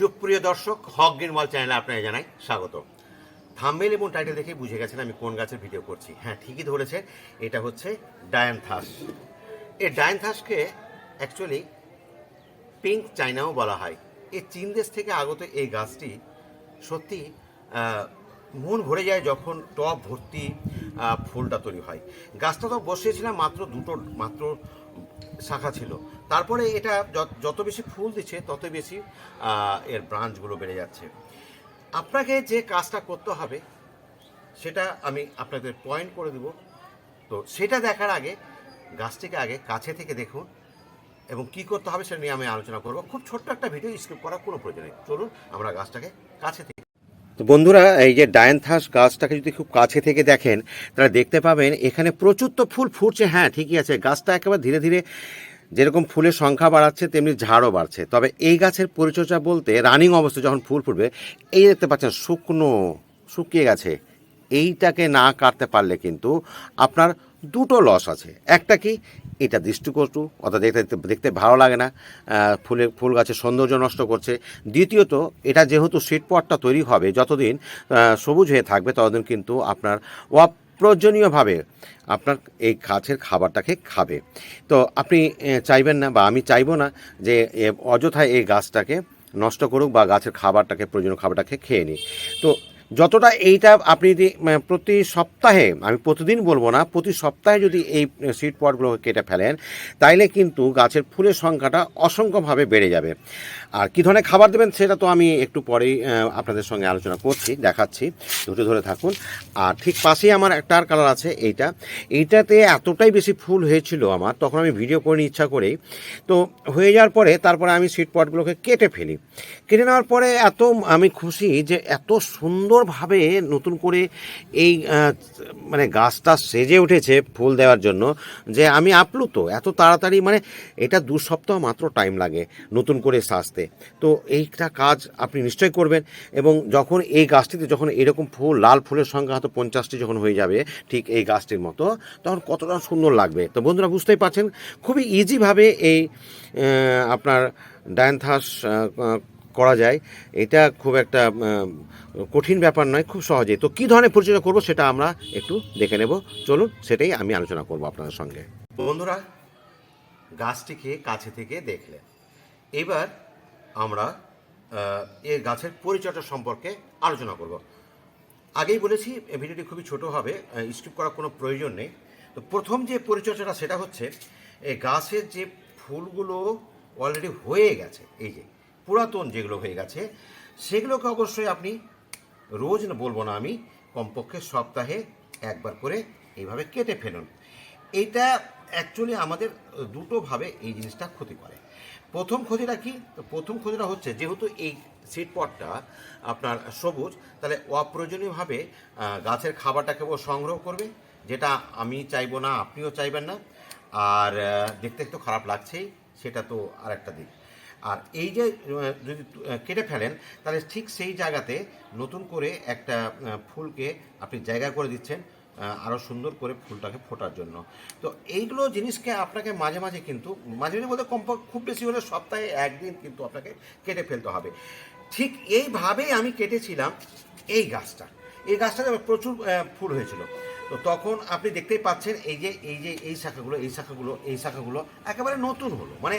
সুপ্রিয় দর্শক, হক নির্মল চ্যানেলে আপনাকে জানাই স্বাগত থাম্বেল এবং টাইটেল দেখে বুঝে গেছেন আমি কোন গাছের ভিডিও করছি। হ্যাঁ ঠিকই ধরেছে এটা হচ্ছে ডায়ানথাস এই ডায়ানথাসকে অ্যাকচুয়ালি পিঙ্ক চাইনাও বলা হয়। এই চীন দেশ থেকে আগত এই গাছটি সত্যি মন ভরে যায় যখন টব ভর্তি ফুলটা তৈরি হয়। গাছটা তো বসিয়েছিলাম মাত্র দুটো, মাত্র শাখা ছিল। তারপরে এটা যত- বেশি ফুল দিচ্ছে, তত বেশি এর ব্রাঞ্চগুলো বেড়ে যাচ্ছে। আপনাকে যে কাজটা করতে হবে, সেটা আমি আপনাদের পয়েন্ট করে দেব। তো সেটা দেখার আগে, গাছটিকে আগে কাছে থেকে দেখুন এবং কি করতে হবে সেটা নিয়ে আমি আলোচনা করব। খুব ছোট্ট একটা ভিডিও স্কিপ করার কোনো প্রয়োজন নেই। চলুন, আমরা গাছটাকে কাছে থেকে তো বন্ধুরা, এই যে ডায়ানথাস গাছটাকে যদি খুব কাছে থেকে দেখেন, তারা দেখতে পাবেন এখানে প্রচুর তো ফুল ফুটছে। হ্যাঁ ঠিকই আছে, গাছটা একেবারে ধীরে ধীরে যেরকম ফুলের সংখ্যা বাড়াচ্ছে, তেমনি ঝাড়ও বাড়ছে। তবে এই গাছের পরিচর্যা বলতে রানিং অবস্থা যখন ফুল ফুটবে, এই দেখতে পাচ্ছেন শুকনো, শুকিয়ে গেছে। এইটাকে না কাটতে পারলে কিন্তু আপনার দুটো লস আছে। একটা কি? এটা দৃষ্টিকটু, অর্থাৎ দেখতে দেখতে- ভালো লাগে না। ফুলে ফুল গাছের সৌন্দর্য নষ্ট করছে। দ্বিতীয়ত, এটা যেহেতু সিট পটটা তৈরি হবে, যতদিন সবুজ হয়ে থাকবে, ততদিন কিন্তু আপনার অপ্রয়োজনীয়ভাবে আপনার এই গাছের খাবারটাকে খাবে। তো আপনি চাইবেন না, বা আমি চাইব না যে অযথায় এই গাছটাকে নষ্ট করুক, বা গাছের খাবারটাকে, প্রয়োজনীয় খাবারটাকে খেয়ে নিই তো যতটা এইটা আপনি যদি মানে, প্রতি সপ্তাহে আমি প্রতিদিন বলব না প্রতি সপ্তাহে যদি এই সিড পটগুলো কেটে ফেলেন তাইলে কিন্তু গাছের ফুলের সংখ্যাটা অসংখ্যভাবে বেড়ে যাবে। আর কী ধরনের খাবার দেবেন সেটা তো আমি একটু পরেই আপনাদের সঙ্গে আলোচনা করছি দেখাচ্ছি ধৈর্য ধরে থাকুন। আর ঠিক পাশেই আমার একটা আর কালার আছে এইটা। এইটাতে এতটাই বেশি ফুল হয়েছিল আমার তখন আমি ভিডিও করে ইচ্ছা করেই। তো হয়ে যাওয়ার পরে তারপরে আমি সিট পটগুলোকে কেটে ফেলি। কেটে নেওয়ার পরে এত আমি খুশি যে এত সুন্দরভাবে নতুন করে এই মানে গাছটা সেজে উঠেছে ফুল দেওয়ার জন্য যে আমি আপ্লুত, এত তাড়াতাড়ি মানে এটা দু সপ্তাহ মাত্র টাইম লাগে নতুন করে সাজতে। তো এইটা কাজ আপনি নিশ্চয়ই করবেন এবং যখন এই গাছটিতে যখন এরকম ফুল, লাল ফুলের সংখ্যা হয়তো পঞ্চাশটি যখন হয়ে যাবে ঠিক এই গাছটির মতো, তখন কতটা সুন্দর লাগবে। তো বন্ধুরা বুঝতেই পারছেন, খুবই ইজিভাবে এই আপনার ডায়ানথাস করা যায়, এটা খুব একটা কঠিন ব্যাপার নয়, খুব সহজে তো কী ধরনের পরিচর্যা করব সেটা আমরা একটু দেখে নেব। চলুন, সেটাই আমি আলোচনা করব আপনাদের সঙ্গে। বন্ধুরা গাছটিকে কাছে থেকে দেখলেন। এবার আমরা এর গাছের পরিচর্যা সম্পর্কে আলোচনা করব। আগেই বলেছি এই ভিডিওটি খুবই ছোট হবে স্কিপ করার কোনো প্রয়োজন নেই। তো প্রথম যে পরিচর্যাটা, সেটা হচ্ছে এই গাছের যে ফুলগুলো অলরেডি হয়ে গেছে, এই যে পুরাতন যেগুলো হয়ে গেছে, সেগুলোকে অবশ্যই আপনি রোজ বলব না আমি, কমপক্ষে সপ্তাহে একবার করে এইভাবে কেটে ফেলুন। এটা অ্যাকচুয়ালি আমাদের দুটোভাবে এই জিনিসটা ক্ষতি করে। প্রথম ক্ষতিটা কি? প্রথম ক্ষতিটা হচ্ছে যেহেতু এই সিড পটটা আপনার সবুজ, তাহলে অপ্রয়োজনীয়ভাবে গাছের খাবারটাকে ও সংগ্রহ করবে, যেটা আমি চাইব না, আপনিও চাইবেন না। আর দেখতে একটু খারাপ লাগছেই, সেটা তো আর একটা দিক। আর এই যে যদি কেটে ফেলেন, তাহলে ঠিক সেই জায়গাতে নতুন করে একটা ফুলকে আপনি জায়গা করে দিচ্ছেন আরও সুন্দর করে ফুলটাকে ফোটার জন্য। তো এইগুলো জিনিসকে আপনাকে মাঝে মাঝে কিন্তু, মাঝে মাঝে বলতে কম, খুব বেশি হলে সপ্তাহে একদিন কিন্তু আপনাকে কেটে ফেলতে হবে। ঠিক এইভাবেই আমি কেটেছিলাম এই গাছটা। এই গাছটাতে প্রচুর ফুল হয়েছিল। তো তখন আপনি দেখতেই পাচ্ছেন, এই যে এই যে, এই শাখাগুলো এই শাখাগুলো এই শাখাগুলো একেবারে নতুন হলো। মানে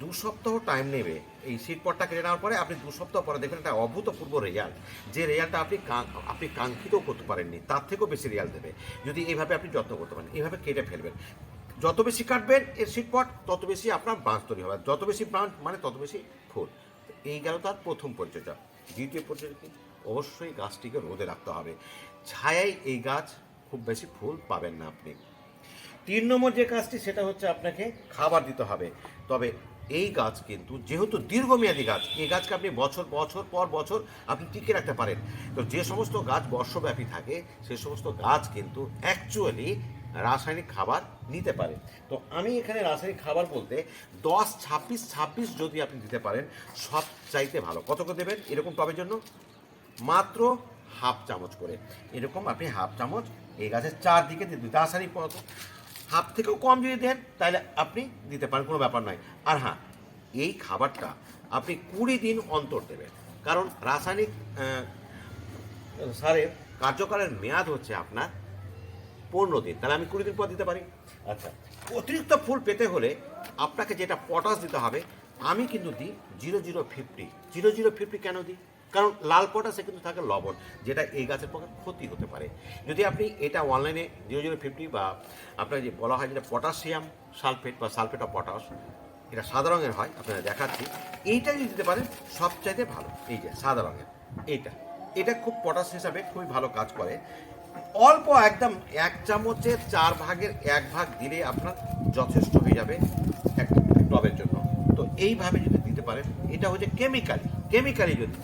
দু সপ্তাহ টাইম নেবে। এই সিট পটটা কেটে নেওয়ার পরে আপনি দু সপ্তাহ পরে দেখবেন একটা অভূতপূর্ব রেজাল্ট যে রেজাল্টটা আপনি আপনি কাঙ্ক্ষিতও করতে পারেননি, তার থেকেও বেশি রেজাল্ট দেবে। যদি এইভাবে আপনি যত্ন করতে পারেন, এইভাবে কেটে ফেলবেন। যত বেশি কাটবেন এর সিট পট তত বেশি আপনার ব্রাঞ্চ তৈরি হবে। যত বেশি ব্রাঞ্চ মানে তত বেশি ফুল। এই গেল তার প্রথম পরিচর্যা। দ্বিতীয় পরিচর্যা কি? অবশ্যই গাছটিকে রোদে রাখতে হবে। ছায়ায় এই গাছ খুব বেশি ফুল পাবেন না আপনি। তিন নম্বর যে কাজটি, সেটা হচ্ছে আপনাকে খাবার দিতে হবে। তবে এই গাছ কিন্তু, যেহেতু দীর্ঘমেয়াদী গাছ এই গাছকে আপনি বছর বছর পর বছর আপনি টিকে রাখতে পারেন। তো যে সমস্ত গাছ বর্ষব্যাপী থাকে, সে সমস্ত গাছ কিন্তু অ্যাকচুয়ালি রাসায়নিক খাবার নিতে পারে। তো আমি এখানে রাসায়নিক খাবার বলতে দশ, ছাব্বিশ ছাব্বিশ যদি আপনি দিতে পারেন, সব চাইতে ভালো। কত করে দেবেন? এরকম টবের জন্য? মাত্র হাফ চামচ করে। এরকম আপনি হাফ চামচ এই গাছের চারদিকে রাসায়নিক পদার্থ হাফ থেকেও কম যদি দেন, তাহলে আপনি দিতে পারেন, কোনো ব্যাপার নয়। আর হ্যাঁ এই খাবারটা আপনি কুড়ি দিন অন্তর দেবেন। কারণ রাসায়নিক সারের কার্যকালের মেয়াদ হচ্ছে আপনার পনেরো দিন। তাহলে আমি কুড়ি দিন পর দিতে পারি? আচ্ছা অতিরিক্ত ফুল পেতে হলে আপনাকে যেটা পটাশ দিতে হবে, আমি কিন্তু দিই zero zero fifty. Zero zero fifty কেন দিই? কারণ লাল পটাশে কিন্তু থাকে লবণ, যেটা এই গাছের পক্ষে ক্ষতি হতে পারে। যদি আপনি এটা অনলাইনে জিরো জিরো ফিফটি বা আপনার যে বলা হয় যেটা পটাশিয়াম সালফেট বা সালফেট অফ পটাশ, এটা সাদা রঙের হয় আপনারা দেখাচ্ছি। এইটা যদি দিতে পারেন, সবচাইতে ভালো। এই যে সাদা রঙের, এইটা। এটা খুব পটাশ হিসাবে খুবই ভালো কাজ করে। অল্প একদম এক চামচের চার ভাগের এক ভাগ দিলে আপনার যথেষ্ট হয়ে যাবে এক টবের জন্য। তো এইভাবে যদি দিতে পারেন, এটা হচ্ছে কেমিক্যালি কেমিক্যালি যদি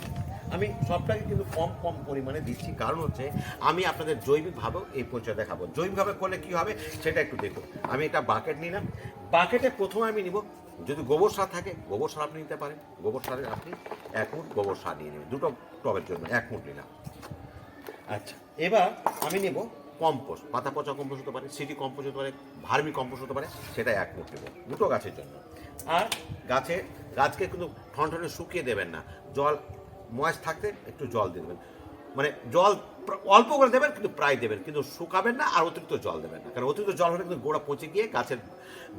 আমি সবটাকে কিন্তু কম কম পরিমাণে দিচ্ছি। কারণ হচ্ছে, আমি আপনাদের জৈবিকভাবেও এই পরিচয় দেখাবো। জৈবিকভাবে করলে কি হবে, সেটা একটু দেখুন। আমি একটা বাকেট নিলাম। বাকেটে প্রথমে আমি নিব, যদি গোবর সার থাকে, গোবর সার আপনি নিতে পারেন। গোবর সারের আপনি এক মুঠ গোবর সার নিয়ে নেবেন। দুটো টবের জন্য এক মুঠ নিলাম। আচ্ছা এবার আমি নেব কম্পোস্ট পাতা পচা কম্পোস্ট হতে পারে, সিটি কম্পোস্ট হতে পারে, ভার্মি কম্পোস্ট হতে পারে, সেটা এক মুঠ নেব। দুটো গাছের জন্য। আর গাছে গাছকে কিন্তু ঠনঠনে শুকিয়ে দেবেন না। জল ময়েস থাকতে একটু জল দিয়ে দেবেন। মানে জল অল্প করে দেবেন, কিন্তু প্রায় দেবেন, কিন্তু শুকাবেন না আর অতিরিক্ত জল দেবেন না। কারণ অতিরিক্ত জল হলে কিন্তু গোড়া পচে গিয়ে গাছের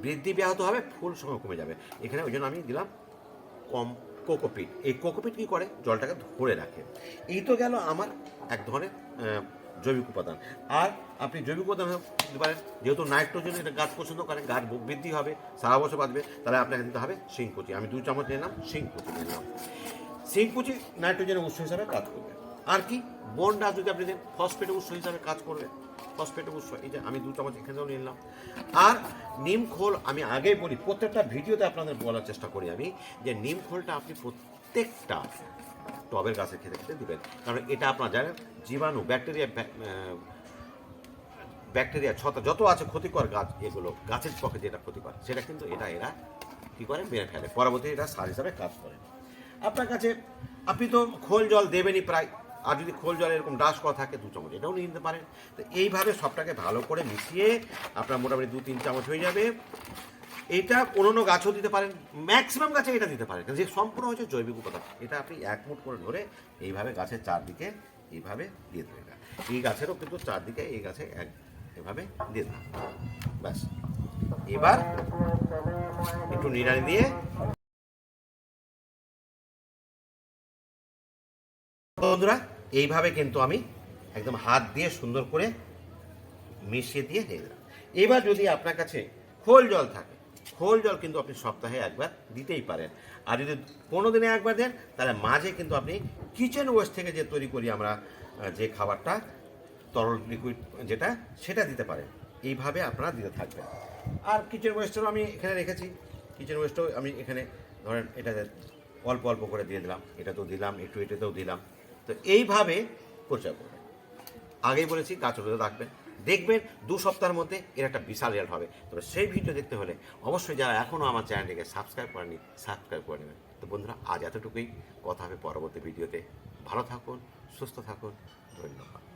বৃদ্ধি ব্যাহত হবে, ফুল সঙ্গে কমে যাবে। এখানে ওই জন্য আমি দিলাম কম কোকোপিট। এই কোকোপিট কী করে? জলটাকে ধরে রাখে। এই তো গেল আমার এক ধরনের জৈবিক উপাদান। আর আপনি জৈবিক উপাদান দিতে পারেন, যেহেতু নাইট্রোজেন এটা গাছ পছন্দ করে, গাছ বৃদ্ধি হবে, সারা বছর বাঁচবে, তাহলে আপনাকে দিতে হবে শিংকুচি। আমি দুই চামচ নিলাম, শিংকুচি নিলাম। শিংকুচি নাইট্রোজেনের উৎস হিসাবে কাজ করবে। আর কি? বনডা যদি আপনি দেন ফসফেটের উৎস হিসাবে কাজ করবে। ফসফেটের উৎস, এই যে আমি দু চামচ এখানেও নিলাম। আর নিম খোল, আমি আগেই বলি, প্রত্যেকটা ভিডিওতে আপনাদের বলার চেষ্টা করি আমি যে নিম খোলটা আপনি প্রত্যেকটা টবের গাছে খেতে খেতে দিবেন। কারণ এটা আপনার জানেন, জীবাণু, ব্যাকটেরিয়া ব্যাকটেরিয়া ছতা যত আছে ক্ষতিকর গাছ, এগুলো গাছের পক্ষে যেটা ক্ষতিকর, সেটা কিন্তু এটা এরা কী করে? মেরে ফেলে। পরবর্তী এটা সার হিসাবে কাজ করে। আপনার কাছে, আপনি তো খোল জল দেবেনই প্রায়। আর যদি খোল জল এরকম ডাস করা থাকে, দু চামচ, এটাও নিয়ে নিতে পারেন। তো এইভাবে সবটাকে ভালো করে মিশিয়ে আপনার মোটামুটি দু তিন চামচ হয়ে যাবে। এটা অন্য গাছও দিতে পারেন। ম্যাক্সিমাম গাছে এটা দিতে পারেন। যে সম্পূর্ণ হচ্ছে জৈবিক উপাদান। এটা আপনি এক মুঠ করে ধরে এইভাবে গাছের চারদিকে এইভাবে দিয়ে দেবেন। এই গাছেরও কিন্তু চারদিকে এই গাছে এক এভাবে দিয়ে দেবেন। ব্যাস। এবার একটু নিড়ানি দিয়ে বন্ধুরা, এইভাবে কিন্তু আমি একদম হাত দিয়ে সুন্দর করে মিশিয়ে দিয়ে দিয়ে দিলাম। এবার যদি আপনার কাছে খোল জল থাকে, খোল জল কিন্তু আপনি সপ্তাহে একবার দিতেই পারেন। আর যদি কোনো দিনে একবার দেন, তাহলে মাঝে কিন্তু আপনি কিচেন ওয়েস্ট থেকে যে তৈরি করি আমরা যে খাবারটা, তরল লিকুইড যেটা, সেটা দিতে পারেন। এইভাবে আপনারা দিতে থাকবেন। আর কিচেন ওয়েস্টও আমি এখানে রেখেছি। কিচেন ওয়েস্টও আমি এখানে ধরেন এটা অল্প অল্প করে দিয়ে দিলাম। এটা তো দিলাম, একটু এটাতেও দিলাম। তো এইভাবে পরিচয় করবেন। আগেই বলেছি, গাছ রোদে রাখবেন। দেখবেন দু সপ্তাহের মধ্যে এর একটা বিশাল রেজাল্ট হবে। তবে সেই ভিডিও দেখতে হলে অবশ্যই যারা এখনও আমার চ্যানেলটিকে সাবস্ক্রাইব করেনি সাবস্ক্রাইব করে নেবেন। তো বন্ধুরা, আজ এতটুকুই। কথা হবে পরবর্তী ভিডিওতে। ভালো থাকুন, সুস্থ থাকুন। ধন্যবাদ।